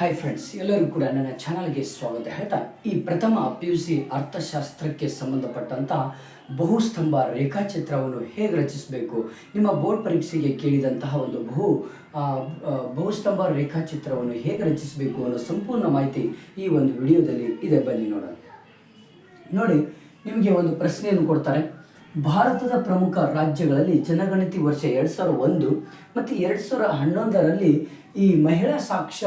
Hi friends ಎಲ್ಲರೂ ಕೂಡ ನನ್ನ ಚಾನಲ್ಗೆ ಸ್ವಾಗತ. ಹೇಳ್ತಾ, ಈ ಪ್ರಥಮ ಪಿ ಯು ಸಿ ಅರ್ಥಶಾಸ್ತ್ರಕ್ಕೆ ಸಂಬಂಧಪಟ್ಟಂತಹ ಬಹುಸ್ತಂಭ ರೇಖಾಚಿತ್ರವನ್ನು ಹೇಗೆ ರಚಿಸಬೇಕು? ನಿಮ್ಮ ಬೋರ್ಡ್ ಪರೀಕ್ಷೆಗೆ ಕೇಳಿದಂತಹ ಒಂದು ಬಹು ಬಹುಸ್ತಂಭ ರೇಖಾಚಿತ್ರವನ್ನು ಹೇಗೆ ರಚಿಸಬೇಕು ಅನ್ನೋ ಸಂಪೂರ್ಣ ಮಾಹಿತಿ ಈ ಒಂದು ವಿಡಿಯೋದಲ್ಲಿ ಇದೆ. ಬನ್ನಿ ನೋಡೋಣ. ನೋಡಿ, ನಿಮಗೆ ಒಂದು ಪ್ರಶ್ನೆಯನ್ನು ಕೊಡ್ತಾರೆ. ಭಾರತದ ಪ್ರಮುಖ ರಾಜ್ಯಗಳಲ್ಲಿ ಜನಗಣತಿ ವರ್ಷ ಎರಡು ಸಾವಿರ ಒಂದು ಮತ್ತು ಎರಡು ಸಾವಿರ ಹನ್ನೊಂದರಲ್ಲಿ ಈ ಮಹಿಳಾ ಸಾಕ್ಷ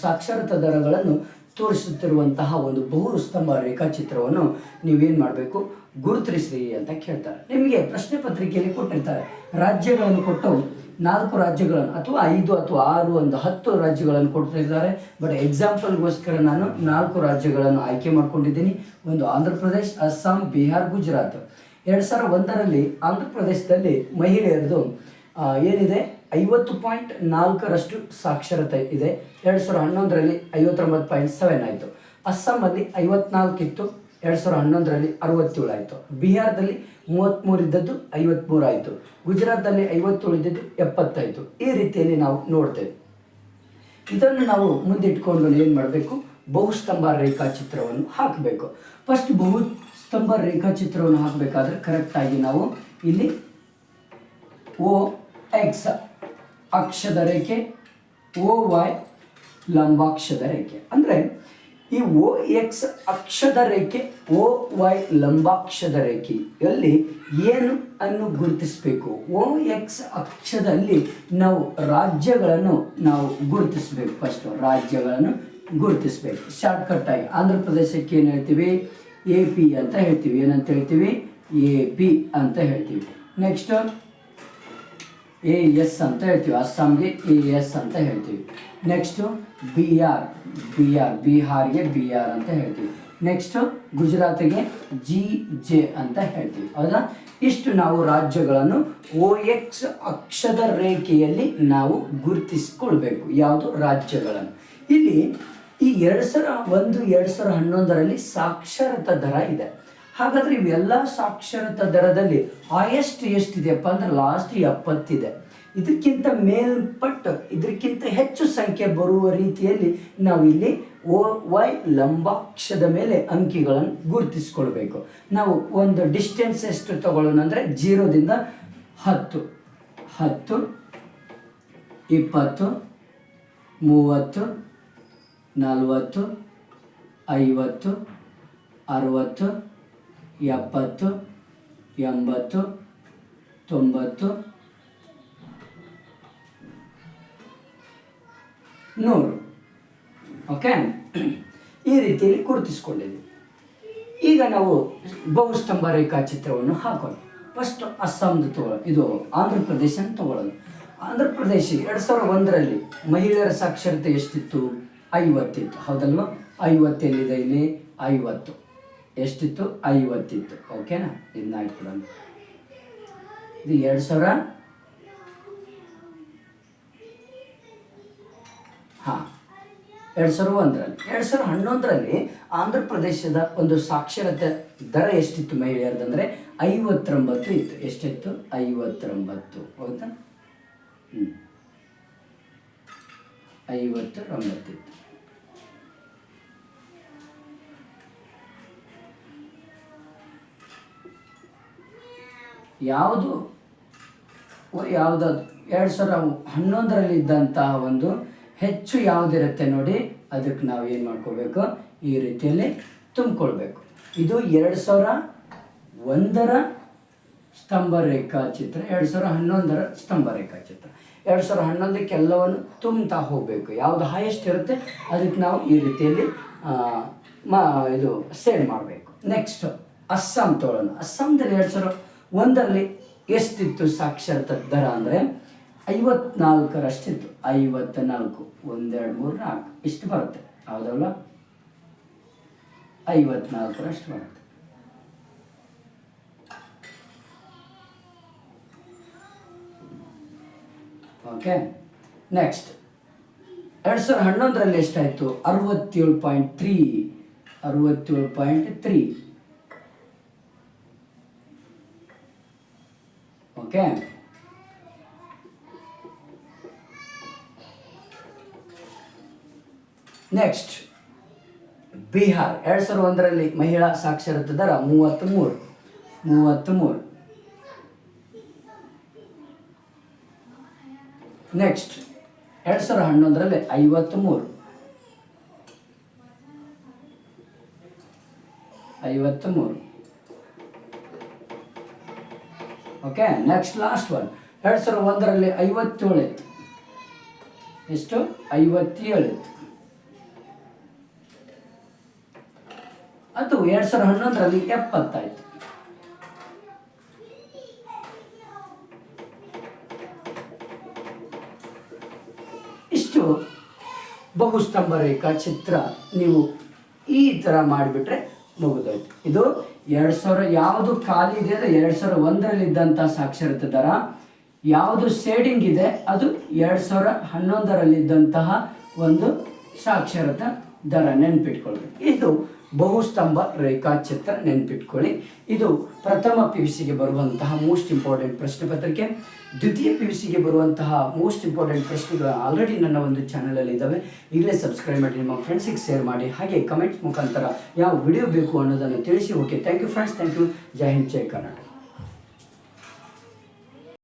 ಸಾಕ್ಷರತಾ ದರಗಳನ್ನು ತೋರಿಸುತ್ತಿರುವಂತಹ ಒಂದು ಬಹು ಸ್ತಂಭ ರೇಖಾಚಿತ್ರವನ್ನು ನೀವೇನು ಮಾಡಬೇಕು? ಗುರುತಿಸಿ ಅಂತ ಕೇಳ್ತಾರೆ. ನಿಮಗೆ ಪ್ರಶ್ನೆ ಪತ್ರಿಕೆಯಲ್ಲಿ ಕೊಟ್ಟಿರ್ತಾರೆ. ರಾಜ್ಯಗಳನ್ನು ಕೊಟ್ಟು ನಾಲ್ಕು ರಾಜ್ಯಗಳನ್ನು ಅಥವಾ ಐದು ಅಥವಾ ಆರು ಒಂದು ಹತ್ತು ರಾಜ್ಯಗಳನ್ನು ಕೊಡ್ತಿದ್ದಾರೆ. ಬಟ್ ಎಕ್ಸಾಂಪಲ್ಗೋಸ್ಕರ ನಾನು ನಾಲ್ಕು ರಾಜ್ಯಗಳನ್ನು ಆಯ್ಕೆ ಮಾಡ್ಕೊಂಡಿದ್ದೀನಿ. ಒಂದು ಆಂಧ್ರ ಪ್ರದೇಶ್ ಅಸ್ಸಾಂ, ಬಿಹಾರ್, ಗುಜರಾತ್. ಎರಡು ಸಾವಿರ ಒಂದರಲ್ಲಿ ಆಂಧ್ರ ಪ್ರದೇಶದಲ್ಲಿ ಮಹಿಳೆಯರದು ಏನಿದೆ? ಐವತ್ತು ಪಾಯಿಂಟ್ ನಾಲ್ಕರಷ್ಟು ಸಾಕ್ಷರತೆ ಇದೆ. ಎರಡು ಸಾವಿರ ಹನ್ನೊಂದರಲ್ಲಿ ಐವತ್ತೊಂಬತ್ತು ಪಾಯಿಂಟ್ ಸೆವೆನ್ ಆಯಿತು. ಅಸ್ಸಾಮಲ್ಲಿ ಐವತ್ನಾಲ್ಕಿತ್ತು, ಎರಡು ಸಾವಿರ ಹನ್ನೊಂದರಲ್ಲಿ ಅರವತ್ತೇಳು ಆಯಿತು ಬಿಹಾರದಲ್ಲಿ ಮೂವತ್ತ್ಮೂರು ಇದ್ದದ್ದು ಐವತ್ತ್ಮೂರು ಆಯಿತು ಗುಜರಾತ್ನಲ್ಲಿ ಐವತ್ತೇಳು ಇದ್ದದ್ದು ಎಪ್ಪತ್ತಾಯಿತು. ಈ ರೀತಿಯಲ್ಲಿ ನಾವು ನೋಡ್ತೇವೆ. ಇದನ್ನು ನಾವು ಮುಂದಿಟ್ಕೊಂಡು ಏನು ಮಾಡಬೇಕು? ಬಹುಸ್ತಂಭ ರೇಖಾಚಿತ್ರವನ್ನು ಹಾಕಬೇಕು. ಫಸ್ಟ್ ಬಹುಸ್ತಂಭ ರೇಖಾಚಿತ್ರವನ್ನು ಹಾಕಬೇಕಾದ್ರೆ ಕರೆಕ್ಟಾಗಿ ನಾವು ಇಲ್ಲಿ ಓ ಎಕ್ಸ್ ಅಕ್ಷದ ರೇಖೆ ಓ ವೈ ಲಂಬಾಕ್ಷದ ರೇಖೆ. ಅಂದರೆ ಈ ಓ ಎಕ್ಸ್ ಅಕ್ಷದ ರೇಖೆ ಓ ವೈ ಲಂಬಾಕ್ಷದ ರೇಖೆಯಲ್ಲಿ ಏನು ಅನ್ನು ಗುರುತಿಸಬೇಕು? ಓ ಎಕ್ಸ್ ಅಕ್ಷದಲ್ಲಿ ನಾವು ರಾಜ್ಯಗಳನ್ನು ನಾವು ಗುರುತಿಸಬೇಕು. ಫಸ್ಟ್ ರಾಜ್ಯಗಳನ್ನು ಗುರುತಿಸಬೇಕು. ಶಾರ್ಟ್ಕಟ್ ಆಗಿ ಆಂಧ್ರ ಪ್ರದೇಶಕ್ಕೆ ಏನು ಹೇಳ್ತೀವಿ? ಎ ಪಿ ಅಂತ ಹೇಳ್ತೀವಿ. ಏನಂತ ಹೇಳ್ತೀವಿ? ಎ ಪಿ ಅಂತ ಹೇಳ್ತೀವಿ. ನೆಕ್ಸ್ಟ್ ಎ ಎಸ್ ಅಂತ ಹೇಳ್ತೀವಿ. ಅಸ್ಸಾಂಗೆ ಎ ಎಸ್ ಅಂತ ಹೇಳ್ತೀವಿ. Next B R B R ಬಿಹಾರ್ಗೆ B R ಅಂತ ಹೇಳ್ತೀವಿ. ನೆಕ್ಸ್ಟು ಗುಜರಾತಿಗೆ ಜಿ ಜೆ ಅಂತ ಹೇಳ್ತೀವಿ. ಹೌದಾ? ಇಷ್ಟು ನಾವು ರಾಜ್ಯಗಳನ್ನು ಓ ಎಕ್ಸ್ ಅಕ್ಷದ ರೇಖೆಯಲ್ಲಿ ನಾವು ಗುರುತಿಸ್ಕೊಳ್ಬೇಕು. ಯಾವುದು? ರಾಜ್ಯಗಳನ್ನು. ಇಲ್ಲಿ ಈ ಎರಡು ಸಾವಿರ ಒಂದು, ಎರಡು ಸಾವಿರ ಹನ್ನೊಂದರಲ್ಲಿ ಸಾಕ್ಷರತಾ ದರ ಇದೆ. ಹಾಗಾದ್ರೆ ಇವೆಲ್ಲ ಸಾಕ್ಷರತಾ ದರದಲ್ಲಿ ಹೈಯೆಸ್ಟ್ ಎಷ್ಟಿದೆಯಪ್ಪ ಅಂದ್ರೆ ಲಾಸ್ಟ್ ಎಪ್ಪತ್ತಿದೆ. ಇದಕ್ಕಿಂತ ಮೇಲ್ಪಟ್ಟು, ಇದಕ್ಕಿಂತ ಹೆಚ್ಚು ಸಂಖ್ಯೆ ಬರುವ ರೀತಿಯಲ್ಲಿ ನಾವು ಇಲ್ಲಿ ಓ, ವೈ ಲಂಬಾಕ್ಷದ ಮೇಲೆ ಅಂಕಿಗಳನ್ನು ಗುರುತಿಸ್ಕೊಳ್ಬೇಕು. ನಾವು ಒಂದು ಡಿಸ್ಟೆನ್ಸ್ ಎಷ್ಟು ತಗೊಳ್ಳೋಣ ಅಂದರೆ ಜೀರೋದಿಂದ ಹತ್ತು. ಹತ್ತು, ಇಪ್ಪತ್ತು, ಮೂವತ್ತು, ನಲವತ್ತು, ಐವತ್ತು, ಅರುವತ್ತು ಎಪ್ಪತ್ತು, ಎಂಬತ್ತು, ತೊಂಬತ್ತು, ನೂರು. ಓಕೆ ಈ ರೀತಿಯಲ್ಲಿ ಗುರುತಿಸ್ಕೊಂಡಿದ್ದೀವಿ. ಈಗ ನಾವು ಬಹುಸ್ತಂಭ ರೇಖಾಚಿತ್ರವನ್ನು ಹಾಕೋಣ. ಫಸ್ಟ್ ಅಸ್ಸಾಂದು ತಗೊಳ್ಳೋ ಇದು ಆಂಧ್ರ ಪ್ರದೇಶ ತಗೊಳ್ಳೋದು. ಆಂಧ್ರ ಪ್ರದೇಶ ಎರಡು ಸಾವಿರದ ಒಂದರಲ್ಲಿ ಮಹಿಳೆಯರ ಸಾಕ್ಷರತೆ ಎಷ್ಟಿತ್ತು? ಐವತ್ತಿತ್ತು ಹೌದಲ್ವಾ? ಐವತ್ತೆಲ್ಲಿದೆ ಇಲ್ಲಿ? ಐವತ್ತು. ಎಷ್ಟಿತ್ತು? ಐವತ್ತಿತ್ತು. ಓಕೆನಾ ಇದನ್ನ ಹಾಕ್ಬಿಡೋಣ ಇದು ಎರಡು ಸಾವಿರ? ಹಾಂ. ಎರಡು ಸಾವಿರದ ಒಂದರಲ್ಲಿ. ಎರಡು ಸಾವಿರದ ಹನ್ನೊಂದರಲ್ಲಿ ಆಂಧ್ರ ಪ್ರದೇಶದ ಒಂದು ಸಾಕ್ಷರತೆ ದರ ಎಷ್ಟಿತ್ತು ಮಹಿಳೆಯರದಂದರೆ ಐವತ್ತೊಂಬತ್ತು ಇತ್ತು. ಎಷ್ಟಿತ್ತು? ಐವತ್ತೊಂಬತ್ತು. ಹೌದಾ? ಹ್ಞೂ ಐವತ್ತೊಂಬತ್ತಿತ್ತು ಯಾವುದು ಯಾವುದಾದ್ರು ಎರಡು ಸಾವಿರ ಹನ್ನೊಂದರಲ್ಲಿ ಇದ್ದಂತಹ ಒಂದು ಹೆಚ್ಚು ಯಾವುದಿರುತ್ತೆ ನೋಡಿ, ಅದಕ್ಕೆ ನಾವು ಏನು ಮಾಡ್ಕೋಬೇಕು? ಈ ರೀತಿಯಲ್ಲಿ ತುಂಬಿಕೊಳ್ಬೇಕು. ಇದು ಎರಡು ಸಾವಿರ ಒಂದರ ಸ್ತಂಭ ರೇಖಾಚಿತ್ರ, ಎರಡು ಸಾವಿರ ಹನ್ನೊಂದರ ಸ್ತಂಭ ರೇಖಾಚಿತ್ರ. ಎರಡು ಸಾವಿರ ಹನ್ನೊಂದಕ್ಕೆ ಎಲ್ಲವನ್ನು ತುಂಬ್ತಾ ಹೋಗಬೇಕು. ಯಾವುದು ಹೈಯೆಸ್ಟ್ ಇರುತ್ತೆ, ಅದಕ್ಕೆ ನಾವು ಈ ರೀತಿಯಲ್ಲಿ ಮಾ, ಇದು ಸೇವ್ ಮಾಡಬೇಕು. ನೆಕ್ಸ್ಟ್ ಅಸ್ಸಾಂ ತೋಳನು ಅಸ್ಸಾಂದಲ್ಲಿ ಎರಡು ಸಾವಿರ ಒಂದರಲ್ಲಿ ಎಷ್ಟಿತ್ತು ಸಾಕ್ಷರತ ದರ ಅಂದರೆ ಐವತ್ನಾಲ್ಕರಷ್ಟಿತ್ತು. ಐವತ್ತ ನಾಲ್ಕು ಒಂದೆರಡು, ಮೂರು, ನಾಲ್ಕು. ಇಷ್ಟು ಬರುತ್ತೆ. ಹೌದಲ್ಲ? ಐವತ್ನಾಲ್ಕರಷ್ಟು ಬರುತ್ತೆ. Okay, next. ಎರಡು ಸಾವಿರದ ಹನ್ನೊಂದರಲ್ಲಿ ಎಷ್ಟಾಯಿತು? ಅರವತ್ತೇಳು ಪಾಯಿಂಟ್ ತ್ರೀ, ಅರವತ್ತೇಳು point three. Okay? Next Bihar ಎರಡು ಸಾವಿರದ ಒಂದರಲ್ಲಿ ಮಹಿಳಾ ಸಾಕ್ಷರತೆ ದರ ಮೂವತ್ತ್ಮೂರು ಮೂವತ್ತ್ಮೂರು ನೆಕ್ಸ್ಟ್ ಎರಡು ಸಾವಿರದ ಹನ್ನೊಂದರಲ್ಲಿ ಐವತ್ತ್ಮೂರು ಐವತ್ತ್ಮೂರು ಓಕೆ ನೆಕ್ಸ್ಟ್ ಲಾಸ್ಟ್ ಒನ್ ಎರಡು ಸಾವಿರದ ಒಂದರಲ್ಲಿ ಐವತ್ತೇಳು ಇತ್ತು ಎಷ್ಟು? ಐವತ್ತೇಳು ಇತ್ತು ಅದು ಎರಡು ಸಾವಿರದ ಹನ್ನೊಂದರಲ್ಲಿ ಎಪ್ಪತ್ತಾಯ್ತು. ಇಷ್ಟು ಬಹುಸ್ತಂಭ ರೇಖಾಚಿತ್ರ ನೀವು ಈ ಥರ ಮಾಡಿಬಿಟ್ರೆ ಮುಗಿದೋಯ್ತು. ಇದು ಎರಡು ಸಾವಿರ, ಯಾವುದು ಖಾಲಿ ಇದೆ ಅದು ಎರಡು ಸಾವಿರ ಒಂದರಲ್ಲಿ ಇದ್ದಂಥ ಸಾಕ್ಷರತೆ ದರ. ಯಾವುದು ಸೇಡಿಂಗ್ ಇದೆ ಅದು ಎರಡು ಸಾವಿರ ಹನ್ನೊಂದರಲ್ಲಿದ್ದಂತಹ ಒಂದು ಸಾಕ್ಷರತಾ ದರ ನೆನ್ಪಿಟ್ಕೊಳ್ಳಿ. ಇದು ಬಹುಸ್ತಂಭ ರೇಖಾಚಿತ್ರ ನೆನ್ಪಿಟ್ಕೊಳ್ಳಿ. ಇದು ಪ್ರಥಮ ಪಿ ಯು ಸಿಗೆ ಬರುವಂತಹ ಮೋಸ್ಟ್ ಇಂಪಾರ್ಟೆಂಟ್ ಪ್ರಶ್ನೆ ಪತ್ರಿಕೆ. ದ್ವಿತೀಯ ಪಿ ಯು ಸಿಗೆ ಬರುವಂತಹ ಮೋಸ್ಟ್ ಇಂಪಾರ್ಟೆಂಟ್ ಪ್ರಶ್ನೆಗಳು ಆಲ್ರೆಡಿ ನನ್ನ ಒಂದು ಚಾನಲಲ್ಲಿ ಇದ್ದಾವೆ ಈಗಲೇ ಸಬ್ಸ್ಕ್ರೈಬ್ ಮಾಡಿ ನಿಮ್ಮ ಫ್ರೆಂಡ್ಸಿಗೆ ಶೇರ್ ಮಾಡಿ. ಹಾಗೆ ಕಮೆಂಟ್ ಮುಖಾಂತರ ಯಾವ ವಿಡಿಯೋ ಬೇಕು ಅನ್ನೋದನ್ನು ತಿಳಿಸಿ. Okay thank you friends thank you Jai Hind, Jai Karnataka.